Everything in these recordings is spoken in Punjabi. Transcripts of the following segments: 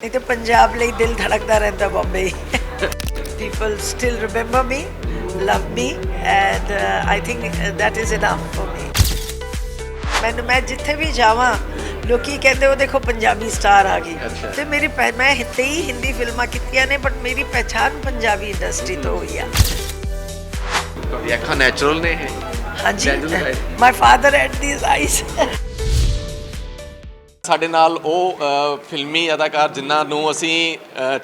ਨਹੀਂ ਤੇ ਪੰਜਾਬ ਲਈ ਦਿਲ ਧੜਕਦਾ ਰਹਿੰਦਾ Bombay people still remember me love me and uh, i think that is enough for me. ਮੈਨੂੰ ਮੈਂ ਜਿੱਥੇ ਵੀ ਜਾਵਾਂ ਲੋਕੀ ਕਹਿੰਦੇ ਉਹ ਦੇਖੋ ਪੰਜਾਬੀ ਸਟਾਰ ਆ ਗਈ ਅੱਛਾ। ਤੇ ਮੇਰੀ ਪਹਿ- ਮੈਂ ਹਿੱਤੇ ਹੀ ਹਿੰਦੀ ਫਿਲਮਾਂ ਕੀਤੀਆਂ ਨੇ ਬਟ ਮੇਰੀ ਪਹਿਚਾਨ ਪੰਜਾਬੀ ਇੰਡਸਟਰੀ ਤੋਂ ਹੋਈ ਆ ਤੁਹਾਡੀ ਅੱਖਾਂ ਨੈਚੁਰਲ ਨੇ ਇਹ ਹਾਂਜੀ Natural ਹੈ। My father at these eyes ਸਾਡੇ ਨਾਲ ਉਹ ਫਿਲਮੀ ਅਦਾਕਾਰ ਜਿਨ੍ਹਾਂ ਨੂੰ ਅਸੀਂ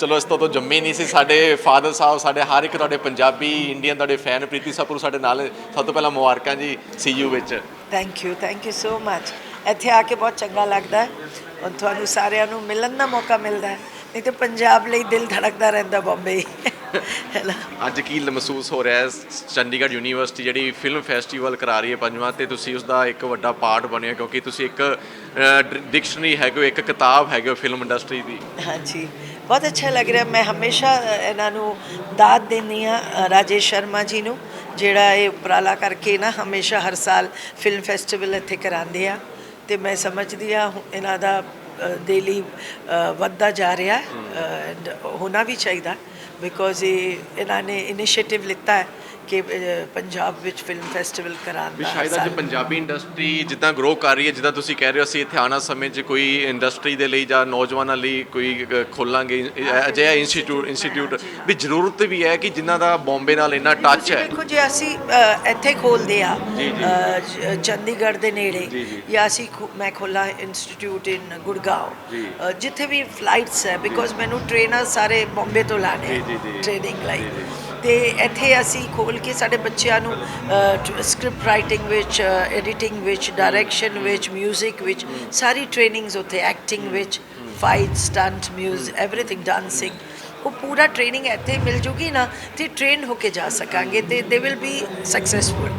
ਚਲੋ ਇਸ ਤੋਂ ਜੰਮੇ ਨਹੀਂ ਸੀ, ਸਾਡੇ ਫਾਦਰ ਸਾਹਿਬ, ਸਾਡੇ ਹਰ ਇੱਕ ਤੁਹਾਡੇ ਪੰਜਾਬੀ, ਇੰਡੀਅਨ ਤੁਹਾਡੇ ਫੈਨ ਪ੍ਰੀਤੀ ਸਪਰੂ ਸਾਡੇ ਨਾਲ ਸਭ ਤੋਂ ਪਹਿਲਾਂ ਮੁਬਾਰਕਾਂ ਜੀ ਸੀ ਯੂ ਵਿੱਚ। Thank you thank you so much ਇੱਥੇ ਆ ਕੇ ਬਹੁਤ ਚੰਗਾ ਲੱਗਦਾ ਹੈ। ਔਰ ਤੁਹਾਨੂੰ ਸਾਰਿਆਂ ਨੂੰ ਮਿਲਣ ਦਾ ਮੌਕਾ ਮਿਲਦਾ ਹੈ। ਨਹੀਂ ਤੇ ਪੰਜਾਬ ਲਈ ਦਿਲ ਧੜਕਦਾ ਰਹਿੰਦਾ ਬੰਬੇ ਹੈ। ਨਾ? ਅੱਜ ਕੀ ਮਹਿਸੂਸ ਹੋ ਰਿਹਾ ਹੈ? ਚੰਡੀਗੜ੍ਹ ਯੂਨੀਵਰਸਿਟੀ ਜਿਹੜੀ ਫਿਲਮ ਫੈਸਟੀਵਲ ਕਰਾ ਰਹੀ ਹੈ ਪੰਜਵਾਂ ਤੇ ਤੁਸੀਂ ਉਸ ਦਾ ਇੱਕ ਵੱਡਾ ਪਾਰਟ ਬਣੇ ਹੋ ਕਿਉਂਕਿ ਤੁਸੀਂ ਇੱਕ ਡਿਕਸ਼ਨਰੀ ਹੈਗੇ ਹੋ ਇੱਕ ਕਿਤਾਬ ਹੈਗੇ ਹੋ ਫਿਲਮ ਇੰਡਸਟਰੀ ਦੀ। ਹਾਂਜੀ। ਬਹੁਤ ਅੱਛਾ ਲੱਗ ਰਿਹਾ। ਮੈਂ ਹਮੇਸ਼ਾ ਇਹਨਾਂ ਨੂੰ ਦਾਦ ਦਿੰਦੀ ਅ, ਰਾਜੇਸ਼ ਸ਼ਰਮਾ ਜੀ ਨੂੰ ਜਿਹੜਾ ਇਹ ਉਪਰਾਲਾ ਕਰਕੇ ਨਾ ਹਮੇਸ਼ਾ ਹਰ ਸਾਲ ਫਿਲਮ ਫੈਸਟੀਵਲ ਇੱਥੇ ਕਰਾਉਂਦੇ ਆ। ਤੇ ਮੈਂ ਸਮਝਦੀ ਆ ਇਹਨਾਂ ਦਾ ਡੇਲੀ ਵੱਧਦਾ ਜਾ ਰਿਹਾ ਐਂਡ ਹੋਣਾ ਵੀ ਚਾਹੀਦਾ ਬਿਕੋਜ਼ ਇਹ ਇਹਨਾਂ ਨੇ ਇਨੀਸ਼ੀਏਟਿਵ ਲਿੱਤਾ ਹੈ। ਕਿ ਪੰਜਾਬ ਵਿੱਚ ਫਿਲਮ ਫੈਸਟੀਵਲ ਕਰਾਉਣ ਵੀ ਦਾ ਸ਼ਾਇਦ। ਅੱਜ ਪੰਜਾਬੀ ਇੰਡਸਟਰੀ ਜਿੱਦਾਂ ਗਰੋ ਕਰ ਰਹੀ ਹੈ ਜਿੱਦਾਂ ਤੁਸੀਂ ਕਹਿ ਰਹੇ ਹੋ ਅਸੀਂ ਇੱਥੇ ਆਉਣਾ ਸਮੇਂ 'ਚ ਕੋਈ ਇੰਡਸਟਰੀ ਦੇ ਲਈ ਜਾਂ ਨੌਜਵਾਨਾਂ ਲਈ ਕੋਈ ਅ, ਖੋਲਾਂਗੇ ਅ, ਅਜਿਹਾ ਇੰਸਟੀਚਿਊਟ ਇੰਸਟੀਚਿਊਟ ਵੀ ਜ਼ਰੂਰਤ ਵੀ ਹੈ ਕਿ ਜਿਨ੍ਹਾਂ ਦਾ ਬੰਬੇ ਨਾਲ ਇੰਨਾ ਟੱਚ ਹੈ ਦੇਖੋ ਜੇ ਅਸੀਂ ਅ, ਇੱਥੇ ਖੋਲਦੇ ਆ ਜੀ, ਜੀ। ਅ, ਜ- ਚੰਡੀਗੜ੍ਹ ਦੇ ਨੇੜੇ ਜੀ, ਜੀ। ਜਾਂ ਅਸੀਂ ਖੋ- ਮੈਂ ਖੋਲਾ ਇੰਸਟੀਚਿਊਟ ਇਨ ਜੀ। ਜਿੱਥੇ ਵੀ ਫਲਾਈਟਸ ਹੈ ਬਿਕੋਜ਼ ਮੈਨੂੰ ਟ੍ਰੇਨਰ ਸਾਰੇ ਬੰਬੇ ਤੋਂ ਲਾਣੇ ਜੀ, ਜੀ, ਜੀ। ਟ੍ਰੇਨਿੰਗ ਲਈ ਜੀ, ਜੀ। ਤੇ ਇੱਥੇ ਅਸੀਂ ਖੋਲ ਕੇ ਸਾਡੇ ਬੱਚਿਆਂ ਨੂੰ ਸਕ੍ਰਿਪਟ ਰਾਈਟਿੰਗ ਵਿੱਚ ਐਡੀਟਿੰਗ ਵਿੱਚ ਡਾਇਰੈਕਸ਼ਨ ਵਿੱਚ 뮤직 ਵਿੱਚ ਸਾਰੀ ਟ੍ਰੇਨਿੰਗਸ ਉੱਥੇ ਐਕਟਿੰਗ ਵਿੱਚ fight stunt music everything dancing ਉਹ ਪੂਰਾ ਟ੍ਰੇਨਿੰਗ ਇੱਥੇ ਮਿਲ ਜੂਗੀ ਨਾ ਤੇ ਟ੍ਰੇਨ ਹੋ ਕੇ ਜਾ ਸਕਾਂਗੇ ਤੇ ਦੇ ਵਿਲ ਬੀ ਸਕਸੈਸਫੁਲ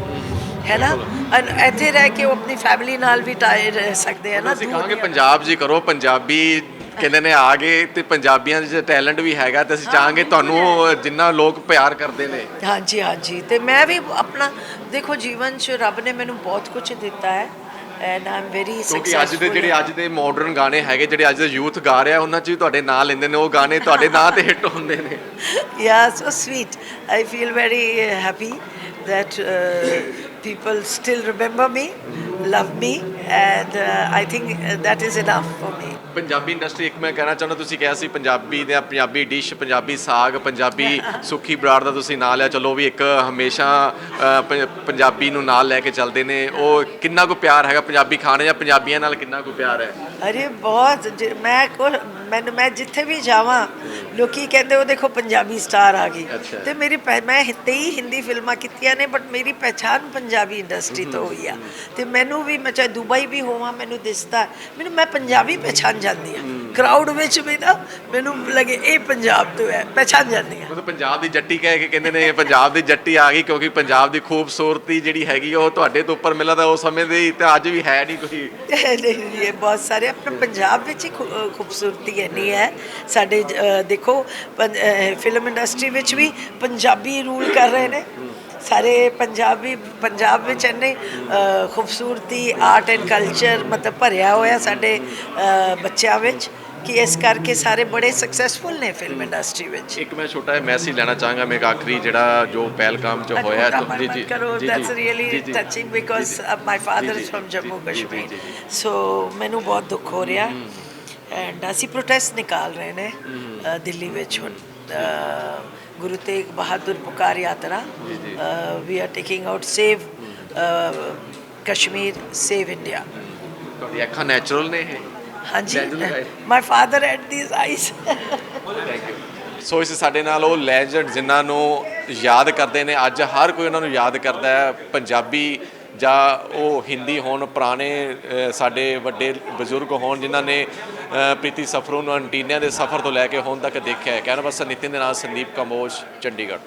ਹੈ ਨਾ? ਅਨ ਇੱਥੇ ਰਹਿ ਕੇ ਉਹ ਆਪਣੀ ਫੈਮਿਲੀ ਨਾਲ ਵੀ ਟਾਈ ਰਹਿ ਸਕਦੇ ਆ ਨਾ ਅਸੀਂ ਕਹਾਂਗੇ ਪੰਜਾਬ ਜੀ ਕਰੋ ਪੰਜਾਬੀ ਕਹਿੰਦੇ ਨੇ ਆ ਗਏ ਤੇ ਪੰਜਾਬੀਆਂ ਦੇ ਟੈਲੈਂਟ ਵੀ ਹੈਗਾ ਤੇ ਅਸੀਂ ਚਾਹਾਂਗੇ ਤੁਹਾਨੂੰ ਜਿੰਨਾ ਲੋਕ ਪਿਆਰ ਕਰਦੇ ਨੇ। ਹਾਂਜੀ ਹਾਂਜੀ। ਤੇ ਮੈਂ ਵੀ ਆਪਣਾ ਦੇਖੋ ਜੀਵਨ 'ਚ ਰੱਬ ਨੇ ਮੈਨੂੰ ਬਹੁਤ ਕੁਝ ਦਿੱਤਾ ਹੈ ਐਂਡ ਆਮ ਵੈਰੀ ਕਿਉਂਕਿ ਅੱਜ ਦੇ ਜਿਹੜੇ ਅੱਜ ਦੇ ਮਾਡਰਨ ਗਾਣੇ ਹੈਗੇ ਜਿਹੜੇ ਅੱਜ ਦਾ ਯੂਥ ਗਾ ਰਿਹਾ ਉਹਨਾਂ 'ਚ ਵੀ ਤੁਹਾਡੇ ਨਾਂ ਲੈਂਦੇ ਨੇ। ਉਹ ਗਾਣੇ ਤੁਹਾਡੇ ਨਾਂ ਤੇ ਹਿੱਟ ਹੁੰਦੇ ਨੇ। So sweet. I feel very uh, happy that uh, people still remember me love me i think uh, that is enough for me. Punjabi industry ਇੱਕ ਮੈਂ ਕਹਿਣਾ ਚਾਹੁੰਦਾ ਤੁਸੀਂ ਕਿਹਾ ਸੀ ਪੰਜਾਬੀ ਦੇ ਪੰਜਾਬੀ ਡਿਸ਼ ਪੰਜਾਬੀ ਸਾਗ ਪੰਜਾਬੀ ਸੁੱਖੀ ਬਰਾੜ ਦਾ ਤੁਸੀਂ ਨਾਂ ਲਿਆ। ਚਲੋ ਵੀ ਇੱਕ ਹਮੇਸ਼ਾ ਪੰਜਾਬੀ ਨੂੰ ਨਾਲ ਲੈ ਕੇ ਚੱਲਦੇ ਨੇ। ਉਹ ਕਿੰਨਾ ਕੁ ਪਿਆਰ ਹੈਗਾ ਪੰਜਾਬੀ ਖਾਣੇ ਜਾਂ ਪੰਜਾਬੀਆਂ ਨਾਲ ਕਿੰਨਾ ਕੁ ਪਿਆਰ ਹੈ? ਅਰੇ ਬਹੁਤ ਜ- ਮੈਂ ਕੋ ਮੈਨੂੰ ਮੈਂ ਜਿੱਥੇ ਵੀ ਜਾਵਾਂ ਲੋਕੀ ਕਹਿੰਦੇ ਉਹ ਦੇਖੋ ਪੰਜਾਬੀ ਸਟਾਰ ਆ ਗਈ। ਅੱਛਾ। ਤੇ ਮੇਰੀ ਪਹਿ- ਮੈਂ ਹਿੱਤੇ ਹੀ ਹਿੰਦੀ ਫਿਲਮਾਂ ਕੀਤੀਆਂ ਨੇ ਬਟ ਮੇਰੀ ਪਹਿਚਾਨ ਪੰਜਾਬੀ ਇੰਡਸਟਰੀ ਤੋਂ ਹੋਈ ਆ। ਤੇ ਮੈਨੂੰ ਵੀ ਮੈਂ ਚਾਹੇ ਦੁਬਈ ਵੀ ਹੋਵਾਂ ਮੈਨੂੰ ਦਿਸਦਾ ਮੈਨੂੰ ਮੈਂ ਪੰਜਾਬੀ ਪਹਿਚਾਨ ਜਾਂਦੀ ਆ। ਕਰਾਊਡ ਵਿੱਚ ਵੀ ਨਾ ਮੈਨੂੰ ਲੱਗੇ ਇਹ ਪੰਜਾਬ ਤੋਂ ਹੈ ਪਹਿਚਾਨ ਜਾਂਦੀ ਆ ਮਤਲਬ ਪੰਜਾਬ ਦੀ ਜੱਟੀ ਕਹਿ ਕੇ ਕਹਿੰਦੇ ਨੇ ਪੰਜਾਬ ਦੀ ਜੱਟੀ ਆ ਗਈ ਕਿਉਂਕਿ ਪੰਜਾਬ ਦੀ ਖੂਬਸੂਰਤੀ ਜਿਹੜੀ ਹੈਗੀ ਉਹ ਤੁਹਾਡੇ ਤੋਂ ਉੱਪਰ ਮਿਲਦਾ ਉਸ ਸਮੇਂ ਦੇ ਤੇ ਅੱਜ ਵੀ ਹੈ ਨਹੀਂ ਕੋਈ। ਨਹੀਂ, ਇਹ ਬਹੁਤ ਸਾਰੇ ਆਪਣੇ ਪੰਜਾਬ ਵਿੱਚ ਹੀ ਖੂਬਸੂਰਤੀ ਇੰਨੀ ਹੈ। ਸਾਡੇ ਦੇਖੋ ਫਿਲਮ ਇੰਡਸਟਰੀ ਵਿੱਚ ਵੀ ਪੰਜਾਬੀ ਰੂਲ ਕਰ ਰਹੇ ਨੇ। ਸਾਰੇ ਪੰਜਾਬੀ ਪੰਜਾਬ ਵਿੱਚ ਇੰਨੇ ਖੂਬਸੂਰਤੀ ਆਰਟ ਐਂਡ ਕਲਚਰ ਮਤਲਬ ਭਰਿਆ ਹੋਇਆ ਸਾਡੇ ਬੱਚਿਆਂ ਵਿੱਚ। ਕਿ ਇਸ ਕਰਕੇ ਸਾਰੇ ਬੜੇ ਸਕਸੈਸਫੁਲ ਨੇ ਫਿਲਮ ਇੰਡਸਟਰੀ ਵਿੱਚ। ਇੱਕ ਮੈਂ ਛੋਟਾ ਜਿਹਾ ਮੈਸੇਜ ਲੈਣਾ ਚਾਹਾਂਗਾ ਮੇਰੇ ਆਖਰੀ ਜਿਹੜਾ ਜੋ ਪਹਿਲਗਾਮ ਚ ਹੋਇਆ ਜੀ ਜੀ ਕਰੋ ਜੀ, that's ਜੀ, really ਜੀ, ਜੀ, touching ਜੀ, because ਜੀ, uh, my father ਜੀ, is from ਜੀ, Jammu ਜੀ, ਜੀ, Kashmir. ਜੀ, ਜੀ। ਸੋ ਮੈਨੂੰ ਬਹੁਤ ਦੁੱਖ ਹੋ ਰਿਹਾ। ਐਂਡ ਅਸੀਂ ਪ੍ਰੋਟੈਸਟ ਨਿਕਾਲ ਰਹੇ ਨੇ ਦਿੱਲੀ ਵਿੱਚ ਹੁਣ ਗੁਰੂ ਤੇਗ ਬਹਾਦਰ ਪੁਕਾਰ ਯਾਤਰਾ। We are taking out save Kashmir save India ਤੁਹਾਡੀ ਅੱਖਾਂ ਨੈਚੁਰਲ ਨੇ ਇਹ? ਹਾਂਜੀ। ਹੈ। My father at these thank you so ਇਸ ਸਾਡੇ ਨਾਲ ਉਹ ਲੈਜੈਂਡ ਜਿਨ੍ਹਾਂ ਨੂੰ ਯਾਦ ਕਰਦੇ ਨੇ ਅੱਜ ਹਰ ਕੋਈ ਉਹਨਾਂ ਨੂੰ ਯਾਦ ਕਰਦਾ ਹੈ ਪੰਜਾਬੀ ਜਾਂ ਉਹ ਹਿੰਦੀ ਹੋਣ ਪੁਰਾਣੇ ਅ, ਸਾਡੇ ਵੱਡੇ ਬਜ਼ੁਰਗ ਹੋਣ ਜਿਨ੍ਹਾਂ ਨੇ ਅ, ਪ੍ਰੀਤੀ ਸਫਰੂ ਨੂੰ ਐਂਟੀਨੀਆ ਦੇ ਸਫ਼ਰ ਤੋਂ ਲੈ ਕੇ ਹੁਣ ਤੱਕ ਦੇਖਿਆ ਹੈ। ਕਹਿਣਾ ਬਸ ਨਿਤਿਨ ਦੇ ਨਾਲ ਸੰਦੀਪ ਕੰਬੋਜ ਚੰਡੀਗੜ੍ਹ।